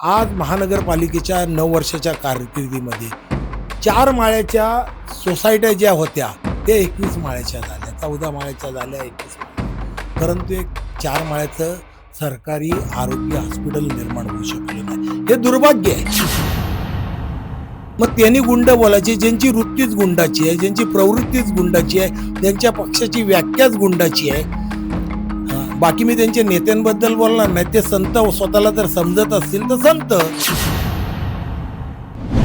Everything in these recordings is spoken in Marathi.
आज महानगरपालिकेच्या नऊ वर्षाच्या कारकिर्दीमध्ये चार माळ्याच्या सोसायट्या ज्या होत्या त्या एकवीस माळ्याच्या झाल्या. चौदा माळ्याच्या झाल्या एकवीस परंतु एक चार माळ्याचं सरकारी आरोग्य हॉस्पिटल निर्माण होऊ शकलं नाही. हे दुर्भाग्य आहे. मग त्यांनी गुंड बोलायची ज्यांची वृत्तीच गुंडाची आहे ज्यांची प्रवृत्तीच गुंडाची आहे त्यांच्या पक्षाची व्याख्याच गुंडाची आहे. बाकी मी त्यांच्या नेत्यांबद्दल बोलणार नाही. ते संत स्वतःला जर समजत असतील तर संत.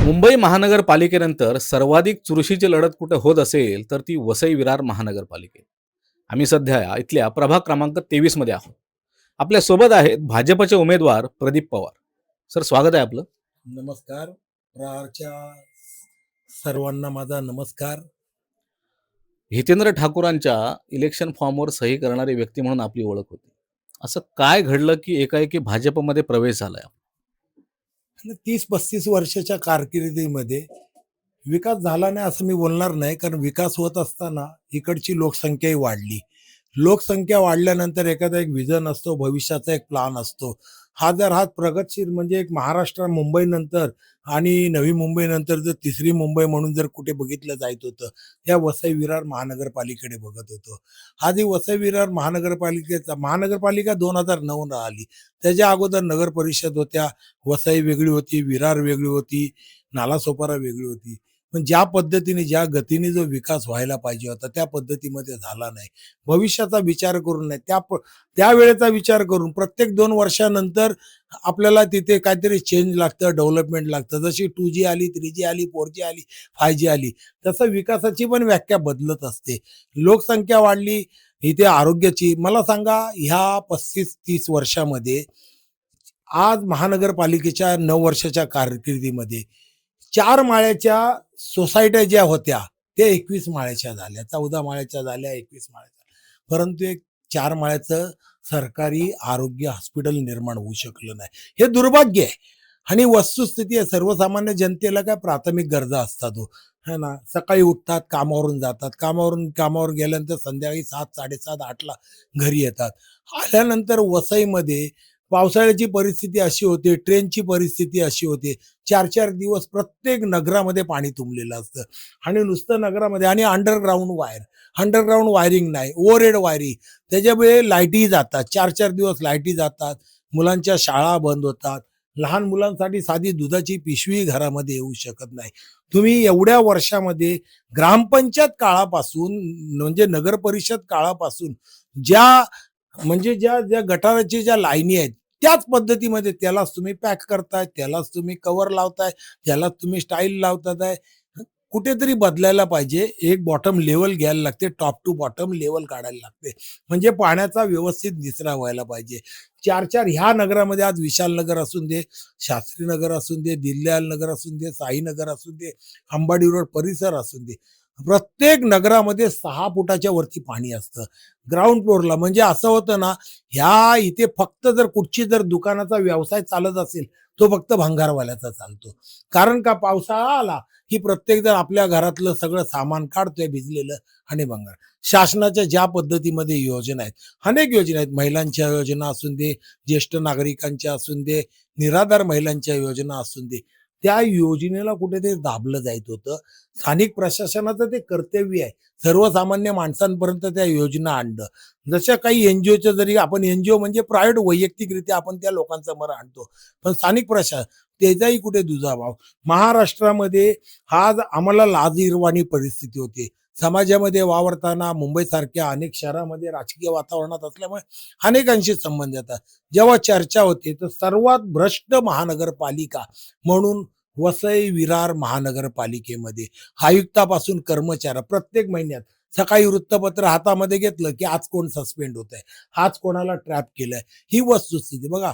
मुंबई महानगरपालिकेनंतर सर्वाधिक चुरशीची लढत कुठे होत असेल तर ती वसई विरार महानगरपालिकेत आम्ही सध्या इथल्या प्रभाग क्रमांक तेवीसमध्ये आहोत. आपल्यासोबत आहेत भाजपचे उमेदवार प्रदीप पवार. सर स्वागत आहे आपलं. नमस्कार. प्रहारच्या सर्वांना माझा नमस्कार. हितेंद्र ठाकूरांच्या इलेक्शन फॉर्मवर सही करणारी व्यक्ती म्हणून आपली ओळख होती. असं काय घडलं की एकाएकी भाजपमध्ये प्रवेश झालाय? तीस पस्तीस वर्षाच्या कारकिर्दीमध्ये विकास झाला नाही असं मी बोलणार नाही कारण विकास होत असताना इकडची लोकसंख्याही वाढली. लोकसंख्या वाढल्यानंतर एखादा एक विजन असतो भविष्याचा एक प्लान असतो. हा जर हा प्रगतशील म्हणजे एक महाराष्ट्र मुंबईनंतर आणि नवी मुंबईनंतर जर तिसरी मुंबई म्हणून जर कुठे बघितलं जायत होतं त्या वसई विरार महानगरपालिकेकडे बघत होतो. हा जी वसई विरार महानगरपालिकेचा महानगरपालिका दोन हजार नऊ आली. त्याच्या अगोदर नगर परिषद होत्या वसई वेगळी होती विरार वेगळी होती नालासोपारा वेगळी होती. पण ज्या पद्धतीने ज्या गतीने जो विकास व्हायला पाहिजे होता त्या पद्धतीमध्ये झाला नाही. भविष्याचा विचार करून नाही. त्या त्यावेळेचा विचार करून प्रत्येक दोन वर्षानंतर आपल्याला तिथे काहीतरी चेंज लागतं डेव्हलपमेंट लागतं. जशी टू जी आली थ्री जी आली फोर जी आली फाय जी आली तसं विकासाची पण व्याख्या बदलत असते. लोकसंख्या वाढली इथे आरोग्याची. मला सांगा ह्या पस्तीस तीस वर्षामध्ये आज महानगरपालिकेच्या नऊ वर्षाच्या कारकिर्दीमध्ये चार माळ्याच्या सोसायट्या ज्या होत्या त्या एकवीस माळ्याच्या झाल्या. चौदा माळ्याच्या झाल्या एकवीस माळ्याच्या. परंतु एक चार माळ्याचं सरकारी आरोग्य हॉस्पिटल निर्माण होऊ शकलं नाही. हे दुर्भाग्य आहे. आणि वस्तुस्थिती आहे सर्वसामान्य जनतेला काय प्राथमिक गरजा असतात हो. है ना? सकाळी उठतात कामावरून जातात. कामावरून कामावर गेल्यानंतर संध्याकाळी सात साडेसात आठला घरी येतात. आल्यानंतर वसईमध्ये पावसाळ्याची परिस्थिती अशी होते ट्रेनची परिस्थिती अशी होते. चार चार दिवस प्रत्येक नगरामध्ये पाणी तुंबलेलं असतं. आणि नुसतं नगरामध्ये आणि अंडरग्राऊंड वायर अंडरग्राऊंड वायरिंग नाही ओव्हरहेड वायरिंग त्याच्यामुळे लाईटी जातात. चार चार दिवस लाईटी जातात. मुलांच्या शाळा बंद होतात. लहान मुलांसाठी साधी दुधाची पिशवी घरामध्ये येऊ शकत नाही. तुम्ही एवढ्या वर्षामध्ये ग्रामपंचायत काळापासून म्हणजे नगर परिषद काळापासून ज्या म्हणजे ज्या ज्या गटाराची ज्या लाईनी आहेत त्याच पद्धतीमध्ये त्यालाच तुम्ही पॅक करताय त्यालाच तुम्ही कवर लावताय त्यालाच तुम्ही स्टाईल लावताय. आहे कुठेतरी बदलायला पाहिजे. एक बॉटम लेवल घ्यायला लागते टॉप टू बॉटम लेवल काढायला लागते. म्हणजे पाण्याचा व्यवस्थित निचरा व्हायला पाहिजे. चार चार ह्या नगरामध्ये आज विशाल नगर असून दे शास्त्री नगर असून दे दिल्याल नगर असून दे साई नगर असून दे अंबाडी रोड परिसर असून दे. प्रत्येक नगरामध्ये सहा फुटाच्या वरती पाणी असतं. ग्राउंड फ्लोअरला म्हणजे असं होतं ना ह्या इथे फक्त जर कुठची जर दुकानाचा व्यवसाय चालत असेल तो फक्त भंगारवाल्याचा चालतो. कारण का? पावसाळा आला की प्रत्येक जण आपल्या घरातलं सगळं सामान काढतोय भिजलेलं आणि भंगार. शासनाच्या ज्या पद्धतीमध्ये योजना आहेत अनेक योजना आहेत. महिलांच्या योजना असून दे ज्येष्ठ नागरिकांच्या असून दे निराधार महिलांच्या योजना असून दे त्या योजनेला कुठे ते दाबलं जायचं होतं. स्थानिक प्रशासनाचं ते कर्तव्य आहे. सर्वसामान्य माणसांपर्यंत त्या योजना आणणं. जशा काही एनजीओच्या जरी आपण एनजीओ म्हणजे प्रायव्हेट वैयक्तिकरित्या आपण त्या लोकांसमोर आणतो. पण स्थानिक प्रशासन त्याचाही कुठे दुजाभाव. महाराष्ट्रामध्ये आज आम्हाला लाजीरवाणी परिस्थिती होती. समाजामध्ये वावरताना मुंबईसारख्या अनेक शहरामध्ये राजकीय वातावरणात असल्यामुळे अनेकांशी संबंध येतात जेव्हा चर्चा होते तर सर्वात भ्रष्ट महानगरपालिका म्हणून वसई विरार महानगरपालिकेमध्ये आयुक्तापासून कर्मचारी प्रत्येक महिन्यात सकाळी वृत्तपत्र हातामध्ये घेतलं की आज कोण सस्पेंड होत आहे आज कोणाला ट्रॅप केलंय? ही वस्तुस्थिती. बघा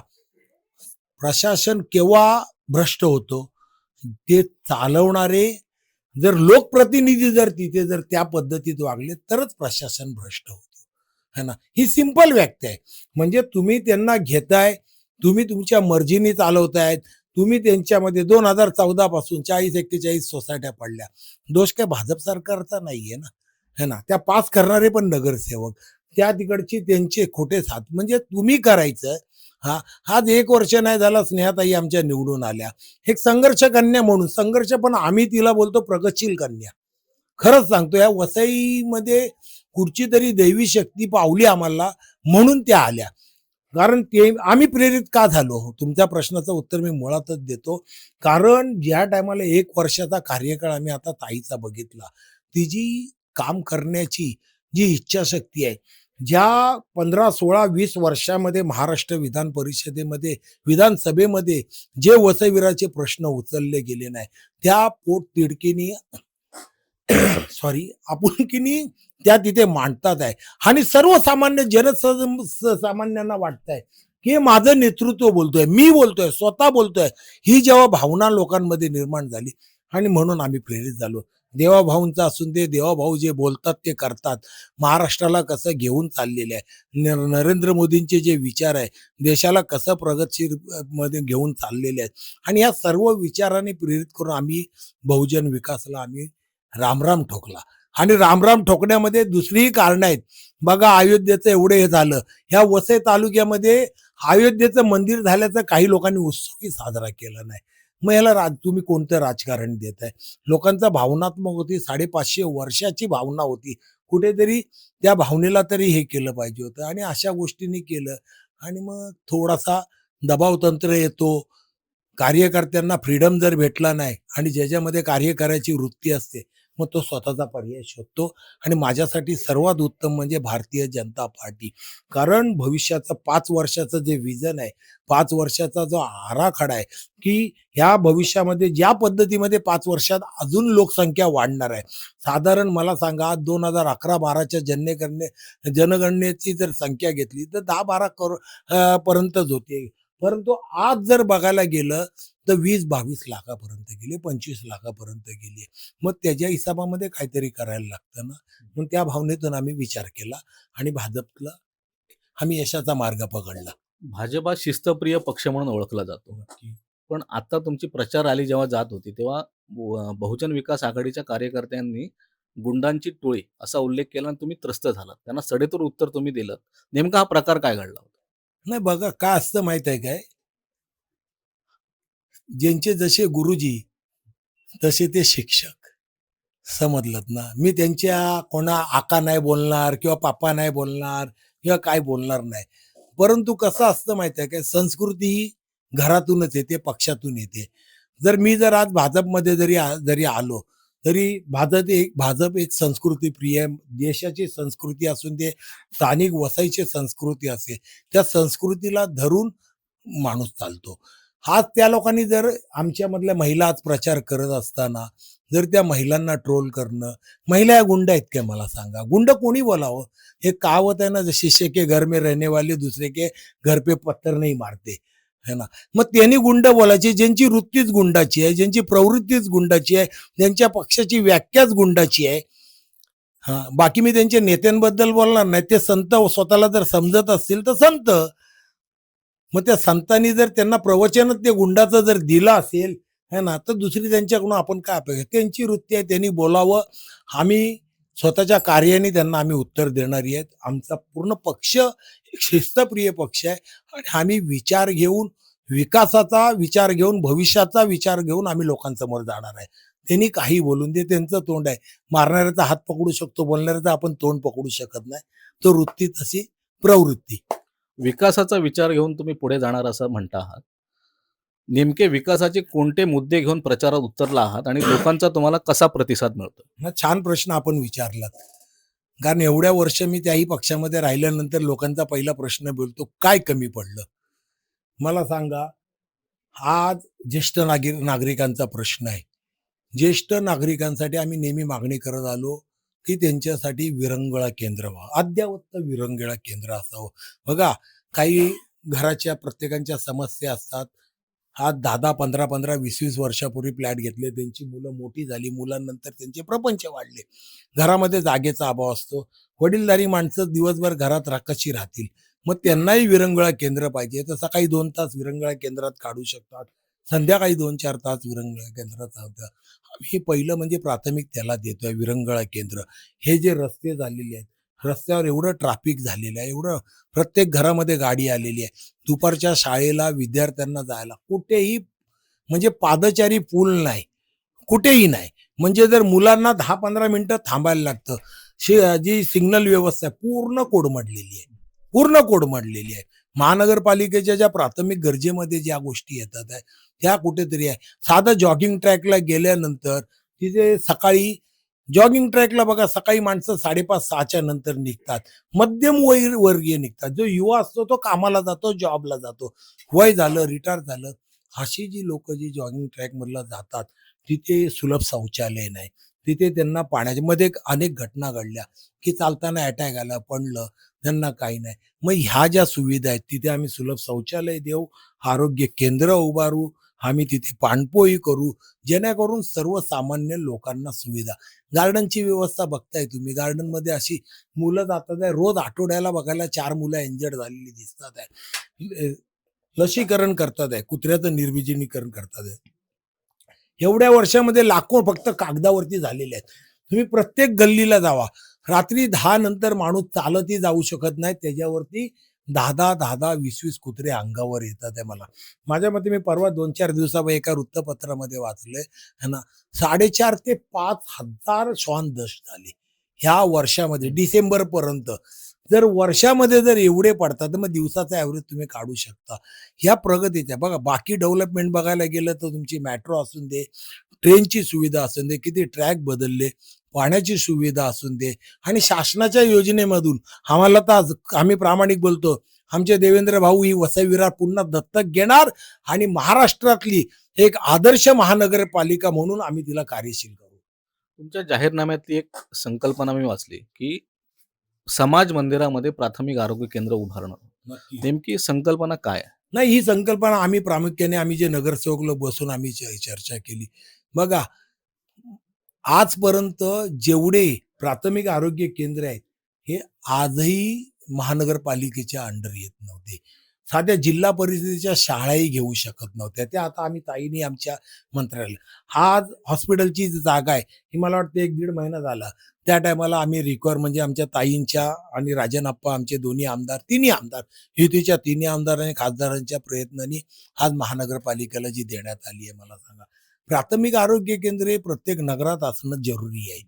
प्रशासन केव्हा भ्रष्ट होतो? ते चालवणारे जर लोकप्रतिनिधी जर तिथे जर त्या पद्धतीत वागले तरच प्रशासन भ्रष्ट होतो. है ना? ही सिंपल व्याख्या आहे. म्हणजे तुम्ही त्यांना घेताय तुम्ही तुमच्या मर्जीने चालवतायत तुम्ही त्यांच्यामध्ये दोन हजार चौदा पासून चाळीस एक्केचाळीस सोसायट्या पडल्या. दोष काय भाजप सरकारचा नाहीये ना. है ना? त्या पास करणारे पण नगरसेवक. त्या तिकडची त्यांचे खोटे साथ. म्हणजे तुम्ही करायचं हा आज एक वर्ष नाही झाला स्नेहाताई आमच्या निवडून आल्या. एक संघर्ष कन्या म्हणून संघर्ष पण आम्ही तिला बोलतो प्रगतशील कन्या. खरंच सांगतो या वसईमध्ये कुठची तरी दैवी शक्ती पावली आम्हाला म्हणून त्या आल्या. कारण ते आम्ही प्रेरित का झालो? तुमच्या प्रश्नाचं उत्तर मी मुळातच देतो. कारण ज्या टायमाला एक वर्षाचा कार्यकाळ आम्ही आता ताईचा बघितला तिची काम करण्याची जी इच्छाशक्ती आहे ज्या पंधरा सोळा वीस वर्षामध्ये महाराष्ट्र विधान परिषदेमध्ये विधानसभेमध्ये जे वसविराचे प्रश्न उचलले गेले नाही त्या पोट तिडकीनी सॉरी आपुलकीनी त्या तिथे मांडतात आहे. आणि सर्वसामान्य जनसामान्यांना वाटतंय की माझं नेतृत्व बोलतोय मी बोलतोय स्वतः बोलतोय ही जेव्हा भावना लोकांमध्ये निर्माण झाली आणि म्हणून आम्ही प्रेरित झालो. देवाभाऊंचा असून ते देवाभाऊ जे बोलतात ते करतात. महाराष्ट्राला कसं घेऊन चाललेले आहे. न- नरेंद्र मोदींचे जे विचार आहे देशाला कसं प्रगतशील मध्ये घेऊन चाललेले आहेत आणि या सर्व विचारांनी प्रेरित करून आम्ही बहुजन विकासला आम्ही रामराम ठोकला. आणि रामराम ठोकण्यामध्ये दुसरीही कारणं आहेत. बघा अयोध्येचं एवढं हे झालं. ह्या वसई तालुक्यामध्ये अयोध्येचं मंदिर झाल्याचं काही लोकांनी उत्सवही साजरा केला नाही. मग याला राज तुम्ही कोणतं राजकारण देत आहे लोकांचा भावनात्मक होती साडेपाचशे वर्षाची भावना होती. कुठेतरी त्या भावनेला तरी हे केलं पाहिजे होतं आणि अशा गोष्टींनी केलं. आणि मग थोडासा दबाव तंत्र येतो. कार्यकर्त्यांना फ्रीडम जर भेटला नाही आणि ज्याच्यामध्ये कार्य करायची वृत्ती असते मग तो स्वतःचा पर्याय शोधतो आणि माझ्यासाठी सर्वात उत्तम म्हणजे भारतीय जनता पार्टी. कारण भविष्याचं पाच वर्षाचं जे विजन आहे पाच वर्षाचा जो आराखडा आहे की ह्या भविष्यामध्ये ज्या पद्धतीमध्ये पाच वर्षात अजून लोकसंख्या वाढणार आहे. साधारण मला सांगा दोन हजार अकरा बाराच्या जनगणने जनगणनेची जर संख्या घेतली तर दहा बारा करो पर्यंतच होते. परंतु आज जर बघायला गेलं तर वीस बावीस लाखापर्यंत गेले पंचवीस लाखापर्यंत गेले. मग त्याच्या हिसाबामध्ये काहीतरी करायला लागतं ना? मग त्या भावनेतून आम्ही विचार केला आणि भाजपला आम्ही यशाचा मार्ग पकडला. भाजप हा शिस्तप्रिय पक्ष म्हणून ओळखला जातो. पण आता तुमची प्रचार रॅली जेव्हा जात होती तेव्हा बहुजन विकास आघाडीच्या कार्यकर्त्यांनी गुंडांची टोळी असा उल्लेख केला आणि तुम्ही त्रस्त झालात. त्यांना सडेतोड उत्तर तुम्ही दिलं. नेमका हा प्रकार काय घडला होता? नाही बघा काय असतं माहीत आहे काय? ज्यांचे जसे गुरुजी तसे ते शिक्षक. समजलत ना? मी त्यांच्या कोणा आका नाही बोलणार किंवा पापा नाही बोलणार किंवा काय बोलणार नाही. परंतु कसं असतं माहीत आहे काय? संस्कृती ही घरातूनच येते पक्षातून येते. जर मी जर आज भाजपमध्ये जरी आ- जरी आलो तरी भाजप एक भाजप एक संस्कृती प्रिय देशाची संस्कृती असून ते स्थानिक वसाईची संस्कृती असेल त्या संस्कृतीला धरून माणूस चालतो. हाच त्या लोकांनी जर आमच्यामधल्या महिला आज प्रचार करत असताना जर त्या महिलांना ट्रोल करणं महिला या गुंड आहेत काय? मला सांगा. गुंड कोणी बोलावं? हे कावत आहे ना जसे के घर में रहने वाले दुसरे के घर पे पत्थर नाही मारते. है ना? मग त्यांनी गुंड बोलायचे ज्यांची वृत्तीच गुंडाची आहे ज्यांची प्रवृत्तीच गुंडाची आहे ज्यांच्या पक्षाची व्याख्याच गुंडाची आहे. हा बाकी मी त्यांच्या नेत्यांबद्दल बोलणार नाही. ते संत स्वतःला जर समजत असतील तर संत. मग त्या संतांनी जर त्यांना प्रवचनच ते गुंडाचं जर दिलं असेल है ना तर दुसरी त्यांच्याकडून आपण काय अपेक्षा? त्यांची वृत्ती आहे त्यांनी बोलावं. आम्ही स्वतःच्या कार्याने त्यांना आम्ही उत्तर देणारी आहेत. आमचा पूर्ण पक्ष एक शिस्तप्रिय पक्ष आहे. आणि आम्ही विचार घेऊन विकासाचा विचार घेऊन भविष्याचा विचार घेऊन आम्ही लोकांसमोर जाणार आहे. त्यांनी काही बोलून दे त्यांचं तोंड आहे. मारणाऱ्याचा हात पकडू शकतो बोलणाऱ्याचं आपण तोंड पकडू शकत नाही. तो वृत्ती तशी प्रवृत्ती. विकासाचा विचार घेऊन तुम्ही पुढे जाणार असं म्हणता आहात. नेमके विकासाचे कोणते मुद्दे घेऊन प्रचारात उतरला आहात आणि लोकांचा तुम्हाला कसा प्रतिसाद मिळतो ना छान प्रश्न आपण विचारलात. कारण एवढ्या वर्ष मी त्याही पक्षामध्ये राहिल्यानंतर लोकांचा पहिला प्रश्न बोलतो काय कमी पडलं? मला सांगा आज ज्येष्ठ नागरिक नागरिकांचा प्रश्न आहे. ज्येष्ठ नागरिकांसाठी आम्ही नेहमी मागणी करत आलो की त्यांच्यासाठी विरंगुळा केंद्र व्हा अद्यावत विरंगुळा केंद्र असावं. बघा काही घराच्या प्रत्येकांच्या समस्या असतात. आज दहा दहा पंधरा पंधरा वीस वीस वर्षापूर्वी फ्लॅट घेतले. त्यांची मुलं मोठी झाली. मुलांनंतर त्यांचे प्रपंच वाढले. घरामध्ये जागेचा अभाव असतो. वडीलधारी माणसं दिवसभर घरात राकशी राहतील. मग त्यांनाही विरंगुळा केंद्र पाहिजे. तर सकाळी दोन तास विरंगुळा केंद्रात काढू शकतात. संध्याकाळी दोन चार तास विरंगुळा केंद्रात चालतं आम्ही पहिलं म्हणजे प्राथमिक त्याला देतोय विरंगुळा केंद्र. हे जे रस्ते झालेले आहेत रस्त्यावर एवढं ट्रॅफिक झालेलं आहे एवढं प्रत्येक घरामध्ये गाडी आलेली आहे. दुपारच्या शाळेला विद्यार्थ्यांना जायला कुठेही म्हणजे पादचारी पूल नाही. कुठेही नाही. म्हणजे जर मुलांना दहा पंधरा मिनिटं थांबायला लागतं जी सिग्नल व्यवस्था आहे पूर्ण कोडमडलेली आहे. पूर्ण कोडमडलेली आहे. महानगरपालिकेच्या ज्या प्राथमिक गरजेमध्ये ज्या गोष्टी येतात आहे त्या कुठेतरी आहे. साधं जॉगिंग ट्रॅकला गेल्यानंतर तिथे सकाळी जॉगिंग ट्रॅकला बघा सकाळी माणसं साडेपाच सहाच्या नंतर निघतात. मध्यम वय वर्गीय निघतात. जो युवा असतो तो कामाला जातो जॉबला जातो. वय झालं रिटायर झालं अशी जी लोक जी जॉगिंग ट्रॅक मधला जातात तिथे सुलभ शौचालय नाही. तिथे त्यांना पाण्याच्या मध्ये अनेक घटना घडल्या की चालताना अटॅक आला पडलं त्यांना काही नाही. मग ह्या ज्या सुविधा आहेत तिथे आम्ही सुलभ शौचालय देऊ आरोग्य केंद्र उभारू आम्ही तिथे पाणपोई करू जेणेकरून सर्वसामान्य लोकांना सुविधा. गार्डनची व्यवस्था बघताय तुम्ही. गार्डनमध्ये अशी मुलं जातात आहे. रोज आठवड्याला बघायला चार मुलं इंजर्ड झालेली दिसतात आहे. लसीकरण करतात आहे. कुत्र्याचं निर्विजनीकरण करतात आहे. एवढ्या वर्षामध्ये लाखो फक्त कागदावरती झालेले आहेत. तुम्ही प्रत्येक गल्लीला जावा. रात्री दहा नंतर माणूस चालतही जाऊ शकत नाही. त्याच्यावरती दहा दहा दहा दहा वीस वीस कुत्रे अंगावर येतात आहे मला. माझ्या मते मी परवा दोन चार दिवसामध्ये एका वृत्तपत्रामध्ये वाचलंय. है ना? साडेचार ते पाच हजार श्वान दश झाले ह्या वर्षामध्ये डिसेंबर पर्यंत जर वर्षामध्ये जर एवढे पडतात तर मग दिवसाचा ॲव्हरेज तुम्ही काढू शकता. ह्या प्रगतीच्या बघा बाकी डेव्हलपमेंट बघायला गेलं तर तुमची मेट्रो असून दे ट्रेनची सुविधा असून दे किती ट्रॅक बदलले. पाण्याची सुविधा असून दे. आणि शासनाच्या योजनेमधून आम्हाला तर आम्ही प्रामाणिक बोलतो आमचे देवेंद्र भाऊ ही वसई विरार पुन्हा दत्तक घेणार आणि महाराष्ट्रातली एक आदर्श महानगरपालिका म्हणून आम्ही तिला कार्यशील करू. तुमच्या जाहीरनाम्यातली एक संकल्पना मी वाचली की समाज मंदिरामध्ये प्राथमिक आरोग्य केंद्र उभारणं. नेमकी संकल्पना काय? नाही ही संकल्पना आम्ही प्रामुख्याने आम्ही जे नगरसेवक लोक बसून आम्ही चर्चा केली. बघा आजपर्यंत जेवढे प्राथमिक आरोग्य केंद्र आहेत हे आजही महानगरपालिकेच्या अंडर येत नव्हते. साध्या जिल्हा परिषदेच्या शाळाही घेऊ शकत नव्हत्या. त्या आता आम्ही ताईनी आमच्या मंत्रालय आज हॉस्पिटलची जी जागा आहे ही मला वाटतं एक दीड महिना झाला. त्या टायमाला आम्ही रिक्वायर म्हणजे आमच्या ताईंच्या आणि राजनप्पा आमचे दोन्ही आमदार तिन्ही आमदार युतीच्या तिन्ही आमदार आणि खासदारांच्या प्रयत्नांनी आज महानगरपालिकेला जी देण्यात आली आहे मला सांगा. प्राथमिक आरोग्य केंद्र हे प्रत्येक नगरात असणं जरुरी आहे.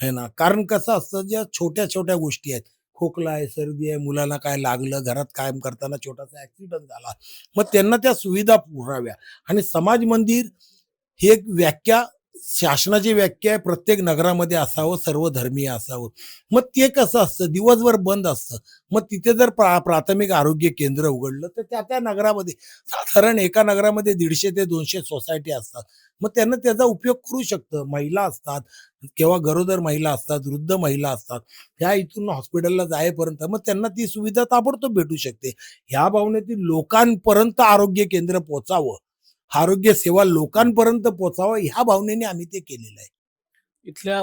है ना? कारण कसं असतं ज्या छोट्या छोट्या गोष्टी आहेत. खोकला आहे सर्दी आहे मुलांना काय लागलं घरात कायम करताना छोटासा ऍक्सिडेंट झाला मग त्यांना त्या सुविधा पुराव्या. आणि समाज मंदिर ही एक व्याख्या शासनाची व्याख्या आहे प्रत्येक नगरामध्ये असावं सर्व धर्मीय असावं. मग ते कसं असतं? दिवसभर बंद असतं. मग तिथे जर प्रा प्राथमिक आरोग्य केंद्र उघडलं तर त्या त्या नगरामध्ये साधारण एका नगरामध्ये दीडशे ते दोनशे सोसायटी असतात. मग त्यांना त्याचा उपयोग करू शकतं. महिला असतात किंवा गरोदर महिला असतात वृद्ध महिला असतात. ह्या इथून हॉस्पिटलला जायपर्यंत मग त्यांना ती सुविधा ताबडतोब भेटू शकते. ह्या भावनेतील लोकांपर्यंत आरोग्य केंद्र पोचावं. आरोग्य सेवा लोकांपर्यंत पोचावं ह्या भावनेने आम्ही ते केलेलं आहे. इथल्या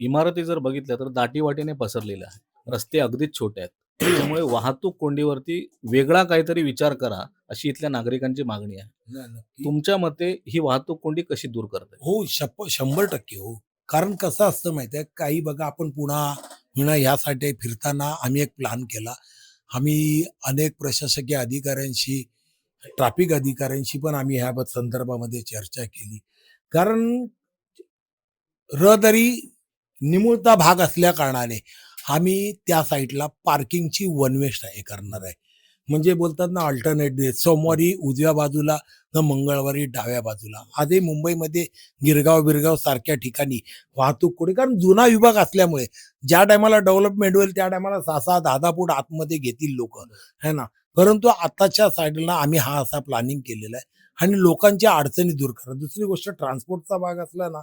इमारती जर बघितल्या तर दाटीवाटीने पसरलेल्या आहेत. रस्ते अगदीच छोटे आहेत. त्यामुळे वाहतूक कोंडीवरती वेगळा काहीतरी विचार करा अशी इथल्या नागरिकांची मागणी आहे. तुमच्या मते ही वाहतूक कोंडी कशी दूर करते? हो शप शंभर टक्के हो. कारण कसं असतं माहिती आहे काही बघा आपण पुन्हा पुन्हा ह्यासाठी फिरताना आम्ही एक प्लॅन केला. आम्ही अनेक प्रशासकीय अधिकाऱ्यांशी ट्रॅफिक अधिकाऱ्यांशी पण आम्ही ह्या संदर्भामध्ये चर्चा केली. कारण रहदारी निमुळता भाग असल्या कारणाने आम्ही त्या साईडला पार्किंगची वन वे हे करणार आहे. म्हणजे बोलतात ना अल्टरनेट डे सोमवारी उजव्या बाजूला तर मंगळवारी डाव्या बाजूला. आजही मुंबईमध्ये गिरगाव बिरगाव सारख्या ठिकाणी वाहतूक कोणी कारण जुना विभाग असल्यामुळे ज्या टायमाला डेव्हलपमेंट होईल त्या टायमाला सहा सहा दहा दहा फूट आतमध्ये घेतील लोक. है ना? परंतु आताच्या साईडला आम्ही हा असा प्लॅनिंग केलेला आहे. आणि लोकांच्या अडचणी दूर करा. दुसरी गोष्ट ट्रान्सपोर्टचा भाग असला ना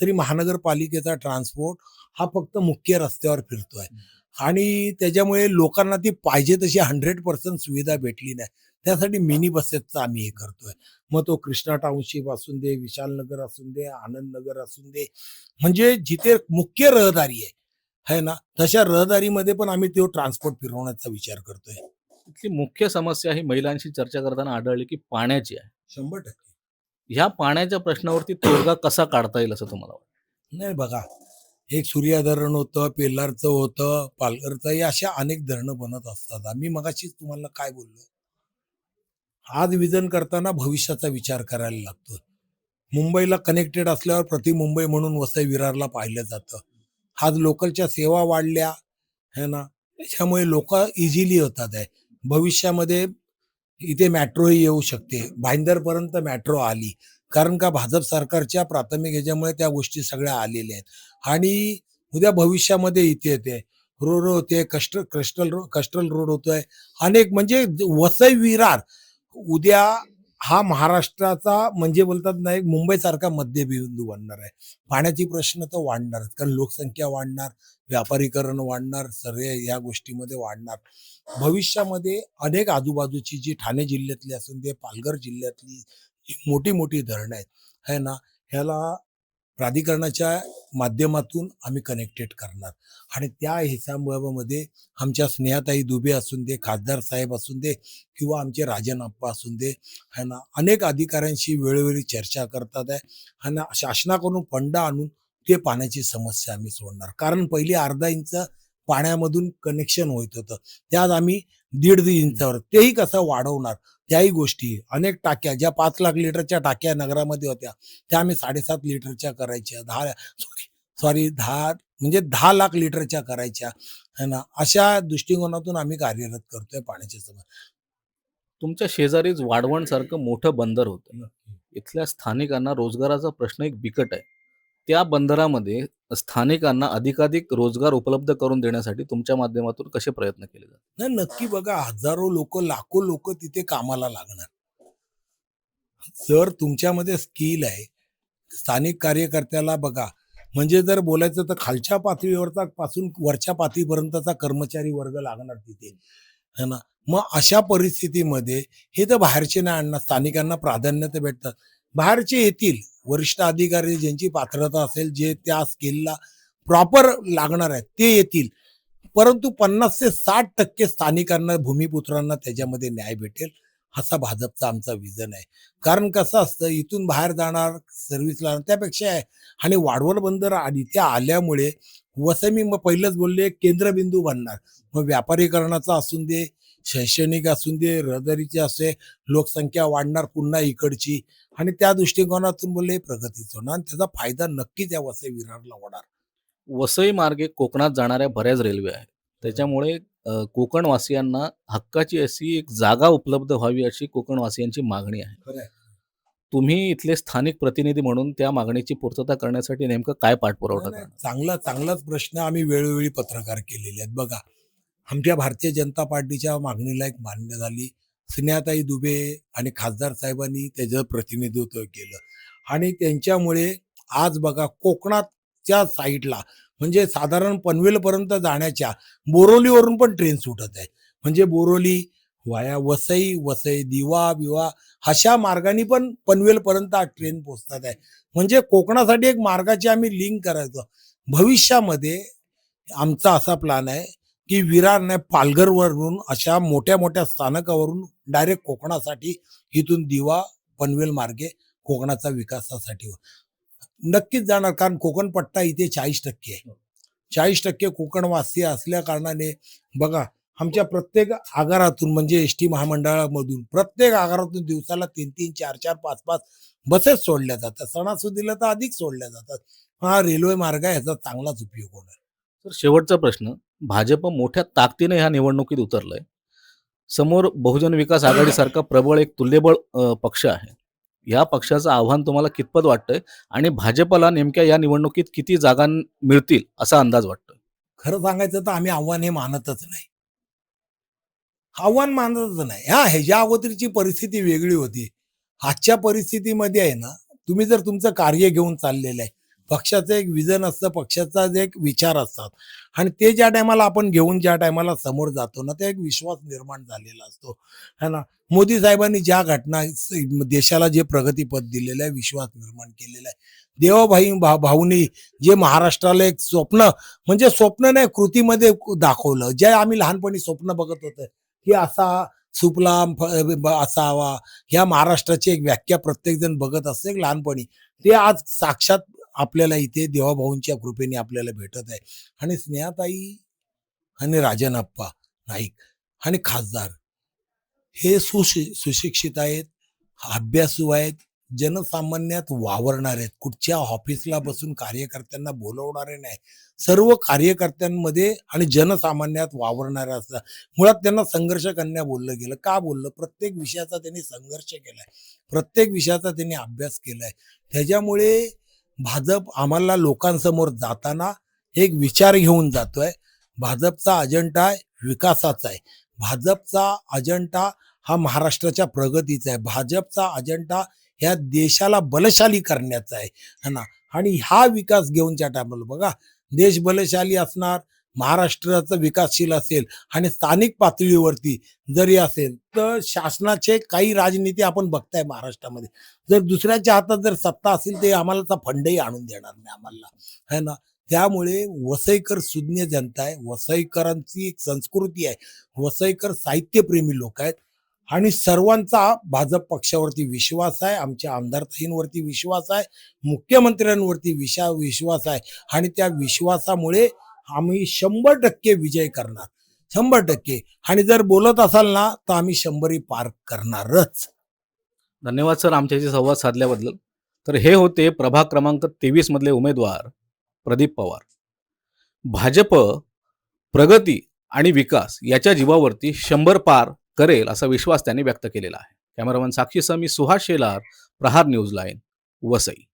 तरी महानगरपालिकेचा ट्रान्सपोर्ट हा फक्त मुख्य रस्त्यावर फिरतोय. आणि त्याच्यामुळे लोकांना ती पाहिजे तशी हंड्रेड पर्सेंट सुविधा भेटली नाही. त्यासाठी मिनी बसेसचा आम्ही हे करतोय. मग तो कृष्णा टाउनशिप असून दे विशालनगर असून दे आनंद नगर असून दे म्हणजे जिथे मुख्य रहदारी आहे है ना? तशा रहदारीमध्ये पण आम्ही तो ट्रान्सपोर्ट फिरवण्याचा विचार करतोय. इथली मुख्य समस्या ही महिलांशी चर्चा करताना आढळली की पाण्याची आहे. शंभर टक्के. ह्या पाण्याच्या प्रश्नावरती तोडगा कसा काढता येईल असं तुम्हाला वाटतं? नाही बघा एक सूर्या धरण होतं पेल्लारचं होतं पालघरचं हे अशा अनेक धरणं बनत असतात. आम्ही मगाशीच तुम्हाला काय बोललो? आज विजन करताना भविष्याचा विचार करायला लागतो. मुंबईला कनेक्टेड असल्यावर प्रति मुंबई म्हणून वसई विरारला पाहिलं जातं. आज लोकलच्या सेवा वाढल्या है ना? त्याच्यामुळे लोक इझिली होतात आहे भविष्यामध्ये इथे मॅट्रोही येऊ शकते. भाईंदरपर्यंत मेट्रो आली. कारण का? भाजप सरकारच्या प्राथमिक ह्याच्यामुळे त्या गोष्टी सगळ्या आलेल्या आहेत. आणि उद्या भविष्यामध्ये इथे येते. रोड होते कस्ट क्रिस्टल रो कस्टल रोड होतोय. अनेक म्हणजे वसई विरार उद्या हा महाराष्ट्राचा म्हणजे बोलतात ना एक मुंबईसारखा मध्यबिंदू बनणार आहे. पाण्याची प्रश्न तर वाढणारच कारण लोकसंख्या वाढणार व्यापारीकरण वाढणार सर्व या गोष्टीमध्ये वाढणार. भविष्यामध्ये अनेक आजूबाजूची जी ठाणे जिल्ह्यातली असून ते पालघर जिल्ह्यातली मोठी मोठी धरणं आहेत. है ना? ह्याला प्राधिकरणाच्या माध्यमातून आम्ही कनेक्टेड करणार. आणि त्या हिसाबामध्ये आमच्या स्नेहाताई दुबे असून दे खासदार साहेब असून दे किंवा आमचे राजन आप्पा असून दे है ना अनेक अधिकाऱ्यांशी वेळोवेळी चर्चा करतात आहे. आणि शासनाकडून फंड आणून ते पाण्याची समस्या आम्ही सोडणार. कारण पहिली अर्धा इंच पाण्यामधून कनेक्शन होत होतं. त्यात आम्ही दीड इंचावर तेही कसं वाढवणार? त्याही गोष्टी. अनेक टाक्या ज्या पाच लाख लिटरच्या टाक्या नगरामध्ये होत्या त्या आम्ही साडेसात लिटरच्या करायच्या. दहा सॉरी सॉरी दहा म्हणजे दहा लाख लिटरच्या करायच्या. है ना? अशा दृष्टिकोनातून आम्ही कार्यरत करतोय पाण्याच्या समस्या तुमच्या शेजारीच वाढवण सारखं मोठं बंदर होतं. इथल्या स्थानिकांना रोजगाराचा प्रश्न एक बिकट आहे. त्या बंदरामध्ये स्थानिकांना अधिकाधिक रोजगार उपलब्ध करून देण्यासाठी तुमच्या माध्यमातून कसे प्रयत्न केले जातात? नाही नक्की बघा हजारो लोक लाखो लोक तिथे कामाला लागणार. जर तुमच्यामध्ये स्किल आहे स्थानिक कार्यकर्त्याला बघा म्हणजे जर बोलायचं तर खालच्या पातळीवरचा पासून वरच्या पातळीपर्यंतचा कर्मचारी वर्ग लागणार तिथे. है ना? मग अशा परिस्थितीमध्ये हे तर बाहेरचे नाही आणणार स्थानिकांना प्राधान्य तर भेटतात बाहेरचे येतील वरिष्ठ अधिकारी ज्यांची पात्रता असेल जे त्या स्केलला प्रॉपर लागणार आहेत ते येतील. परंतु पन्नास ते साठ टक्के स्थानिकांना भूमिपुत्रांना त्याच्यामध्ये न्याय भेटेल असा भाजपचा आमचा विजन आहे. कारण कसं असतं इथून बाहेर जाणार सर्व्हिसला त्यापेक्षा आहे. आणि वाढवल बंदर आणि त्या आल्यामुळे वसई मी मग पहिलंच बोलले केंद्रबिंदू बनणार. मग व्यापारीकरणाचा असून दे शैक्षणिक असून दे रहदारीचे असे लोकसंख्या वाढणार पुन्हा इकडची. आणि त्या दृष्टिकोनातून बोलले प्रगतीचं होणार आणि त्याचा फायदा नक्कीच या वसई विरारला होणार. वसई मार्गे कोकणात जाणाऱ्या बऱ्याच रेल्वे आहेत. त्याच्यामुळे कोकणवासियांना हक्काची अशी एक जागा उपलब्ध व्हावी अशी कोकणवासियांची मागणी आहे. तुम्ही इथले स्थानिक प्रतिनिधी म्हणून त्या मागणीची पूर्तता करण्यासाठी नेमकं काय पाठपुरावा नाही, करणार चांगला चांगलाच प्रश्न आम्ही वेळोवेळी पत्रकार केलेले आहेत. बघा आमच्या भारतीय जनता पार्टीच्या मागणीला एक मान्य झाली. स्नेहाताई दुबे आणि खासदार साहेबांनी त्याचं प्रतिनिधित्व केलं. आणि त्यांच्यामुळे आज बघा कोकणातच्या साईडला म्हणजे साधारण पनवेलपर्यंत जाण्याच्या बोरोलीवरून पण ट्रेन सुटत आहे. म्हणजे बोरोली वाया वसई वसई दिवा बिवा अशा मार्गाने पण पनवेलपर्यंत आज ट्रेन पोचतात आहे. म्हणजे कोकणासाठी एक मार्गाची आम्ही लिंक करायचो. भविष्यामध्ये आमचा असा प्लॅन आहे की विरार पालघरवरून अशा मोठ्या मोठ्या स्थानकावरून डायरेक्ट कोकणासाठी इथून दिवा पनवेल मार्गे कोकणाचा विकासासाठी नक्कीच जाणार कारण कोकण पट्टा इथे चाळीस टक्के आहे. चाळीस टक्के कोकणवासी असल्या कारणाने बघा आमच्या प्रत्येक आगारातून म्हणजे एस टी महामंडळामधून प्रत्येक आगारातून दिवसाला तीन तीन चार चार पाच पाच बसेस सोडल्या जातात. सणासुदीला तर अधिक सोडल्या जातात. हा रेल्वे मार्ग आहे चांगलाच उपयोग होणार. तर शेवटचा प्रश्न भाजप मोठ्या ताकदीने ह्या निवडणुकीत उतरलंय. समोर बहुजन विकास आघाडीसारखा प्रबळ एक तुल्यबळ पक्ष आहे. या पक्षाचं आव्हान तुम्हाला कितपत वाटतंय? आणि भाजपला नेमक्या या निवडणुकीत किती जागा मिळतील असा अंदाज वाटतोय? खरं सांगायचं तर आम्ही आव्हान हे मानतच नाही. आव्हान मानतच नाही. हा ह्याच्या अगोदरची परिस्थिती वेगळी होती. आजच्या परिस्थितीमध्ये आहे ना तुम्ही जर तुमचं कार्य घेऊन चाललेलं आहे पक्षाचं एक विजन असतं पक्षाचा जे एक विचार असतात. आणि ते ज्या टायमाला आपण घेऊन ज्या टायमाला समोर जातो ना ते एक विश्वास निर्माण झालेला असतो. है ना? मोदी साहेबांनी ज्या घटना देशाला जे प्रगतीपद दिलेलं आहे विश्वास निर्माण केलेला आहे. देवाभाई भा भाऊनी जे महाराष्ट्राला एक स्वप्न म्हणजे स्वप्न नाही कृतीमध्ये दाखवलं. जे आम्ही लहानपणी स्वप्न बघत होतो की असा सुफलाम असावा. ह्या महाराष्ट्राची एक व्याख्या प्रत्येक जण बघत असते लहानपणी. ते आज साक्षात आपल्याला इथे देवाभाऊंच्या कृपेने आपल्याला भेटत आहे. आणि स्नेहाताई आणि राजनप्पा नाईक आणि खासदार हे सुशि सुशिक्षित आहेत अभ्यासू आहेत जनसामान्यात वावरणार आहेत. कुठच्या ऑफिसला बसून कार्यकर्त्यांना बोलवणारे नाही. सर्व कार्यकर्त्यांमध्ये आणि जनसामान्यात वावरणारे असतात. मुळात त्यांना संघर्ष कन्या बोललं गेलं. का बोललं? प्रत्येक विषयाचा त्यांनी संघर्ष केलाय. प्रत्येक विषयाचा त्यांनी अभ्यास केलाय. त्याच्यामुळे भाजप आम्हाला लोकांसमोर जाताना एक विचार घेऊन जातोय. भाजपचा अजेंडा विकासाचा आहे. भाजपचा अजेंडा हा महाराष्ट्राच्या प्रगतीचा आहे. भाजपचा अजेंडा ह्या देशाला बलशाली करण्याचा आहे. है ना? आणि हा विकास घेऊनच्या टायमाला बघा देश बलशाली असणार महाराष्ट्राचा विकासशील असेल आणि स्थानिक पातळीवरती जरी असेल तर शासनाचे काही राजनीती आपण बघताय महाराष्ट्रामध्ये. जर दुसऱ्याच्या हातात जर सत्ता असेल ते आम्हाला फंडही आणून देणार नाही आम्हाला. है ना? त्यामुळे वसईकर सुज्ञ जनता आहे. वसईकरांची एक संस्कृती आहे. वसईकर साहित्यप्रेमी लोक आहेत. आणि सर्वांचा भाजप पक्षावरती विश्वास आहे. आमच्या आमदारताईंवरती विश्वास आहे. मुख्यमंत्र्यांवरती विशा विश्वास आहे. आणि त्या विश्वासामुळे आम्ही शंभर टक्के विजय करणार. शंभर टक्के. आणि जर बोलत असाल ना तर आम्ही शंभरी पार करणारच. धन्यवाद सर आमच्याशी संवाद साधल्याबद्दल. तर हे होते प्रभाग क्रमांक तेवीस मधले उमेदवार प्रदीप पवार. भाजप प्रगती आणि विकास याच्या जीवावरती शंभर पार करेल असा विश्वास त्यांनी व्यक्त केलेला आहे. कॅमेरामन साक्षीसह मी सुहास शेलार प्रहार न्यूज लाईन वसई.